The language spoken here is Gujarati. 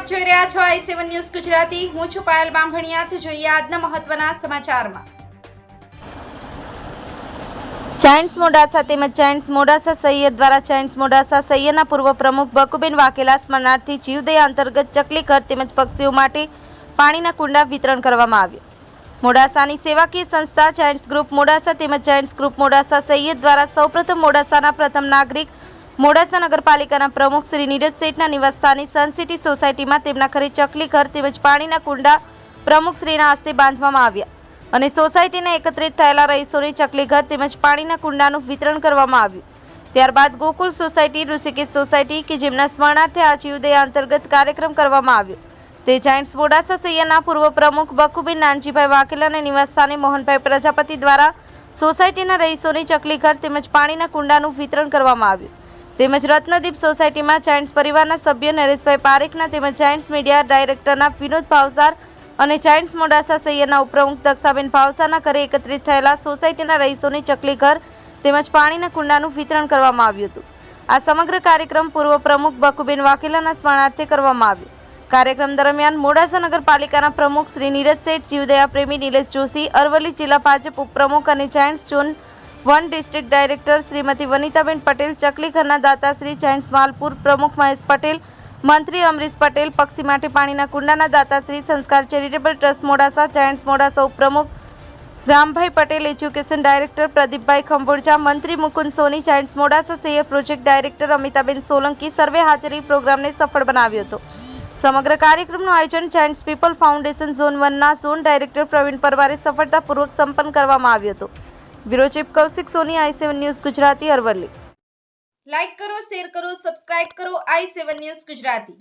રહ્યા છો આઈ સેવન ન્યૂઝ ગુજરાતી. હું છું પાયલ બાંભણિયાથી જોઈએ આજના મહત્વના સમાચારમાં. ચાઇન્સ મોડાસા તેમજ ચાઇન્સ મોડાસા સૈયદ દ્વારા ચાઇન્સ મોડાસા સૈયદના પૂર્વ પ્રમુખ બકુબેન વાકેલા સ્મરણાર્થી જીવદયા અંતર્ગત ચકલી ઘર તેમજ પક્ષીઓ માટે પાણીના કુંડા વિતરણ કરવામાં આવ્યું. મોડાસાની સેવાકીય સંસ્થા ચાઇન્સ ગ્રુપ મોડાસા તેમજ ચાઇન્સ ગ્રુપ મોડાસા સૈયદ દ્વારા સૌપ્રથમ મોડાસાના પ્રથમ નાગરિક મોડાસા નગરપાલિકાના પ્રમુખ શ્રી નીરજ શેઠના નિવાસસ્થાને સન સિટી સોસાયટીમાં તેમના ઘરે ચકલી ઘર તેમજ પાણીના કુંડા પ્રમુખશ્રીના હસ્તે બાંધવામાં આવ્યા અને સોસાયટીના એકત્રિત થયેલા રહીશોને ચકલી ઘર તેમજ પાણીના કુંડાનું વિતરણ કરવામાં આવ્યું. ત્યારબાદ ગોકુલ સોસાયટી, ઋષિકેશ સોસાયટી કે જેમના સ્મરણાર્થે આ જીવદયા અંતર્ગત કાર્યક્રમ કરવામાં આવ્યો. તે જાયન્ટ્સ મોડાસા સૈયાના પૂર્વ પ્રમુખ બકુબેન નાનજીભાઈ વાઘેલાના નિવાસસ્થાને મોહનભાઈ પ્રજાપતિ દ્વારા સોસાયટીના રહીશોને ચકલી ઘર તેમજ પાણીના કુંડાનું વિતરણ કરવામાં આવ્યું. તેમજ રત્નદીપ સોસાયટીમાં જાયન્ટ્સ પરિવારના સભ્ય નરેશભાઈ પારેખના તેમજ જાયન્ટ્સ મીડિયા ડાયરેક્ટરના વિનોદ ભાવસાર અને જાયન્ટ્સ મોડાસા સૈયદના ઉપપ્રમુખ દક્ષાબેન ભાવસારના ઘરે એકત્રિત થયેલા સોસાયટીના રહીશોને ચકલી ઘર તેમજ પાણીના કુંડાનું વિતરણ કરવામાં આવ્યું હતું. આ સમગ્ર કાર્યક્રમ પૂર્વ પ્રમુખ બકુબેન વાઘેલાના સ્મરણાર્થે કરવામાં આવ્યો. કાર્યક્રમ દરમિયાન મોડાસા નગરપાલિકાના પ્રમુખ શ્રી નીરજ શેઠ, જીવદયા પ્રેમી નિલેશ જોશી, અરવલ્લી જિલ્લા ભાજપ ઉપપ્રમુખ અને Giants zone one district director Shrimati Vanitaben Patel ચકલી ઘરના શ્રી જાયન્ટ્સ માલપુર પ્રમુખ મહેશ પટેલ, મંત્રી અમરીશ પટેલ, પક્ષી માટે પાણીના કુંડાના દાતાશ્રી Sanskar charitable trust Modasa Giants Modasa ઉપપ્રમુખ રામભાઈ પટેલ, એજ્યુકેશન ડાયરેક્ટર પ્રદીપભાઈ ખંભોરજા, મંત્રી Mukund Soni Giants Modasa CA project director Amitaben Solanki સર્વે હાજરી પ્રોગ્રામને સફળ બનાવ્યો હતો. સમગ્ર કાર્યક્રમનું આયોજન જાયન્ટ્સ પીપલ ફાઉન્ડેશન ઝોન વનના ઝોન ડાયરેક્ટર પ્રવીણ પરવારે સફળતાપૂર્વક સંપન્ન કરવામાં આવ્યું હતો. Chief Kaushik Soni, I seven news Gujarati, Aravalli. Like કરો, શેર કરો, સબસ્ક્રાઇબ કરો, આઈ સેવન ન્યૂઝ ગુજરાતી.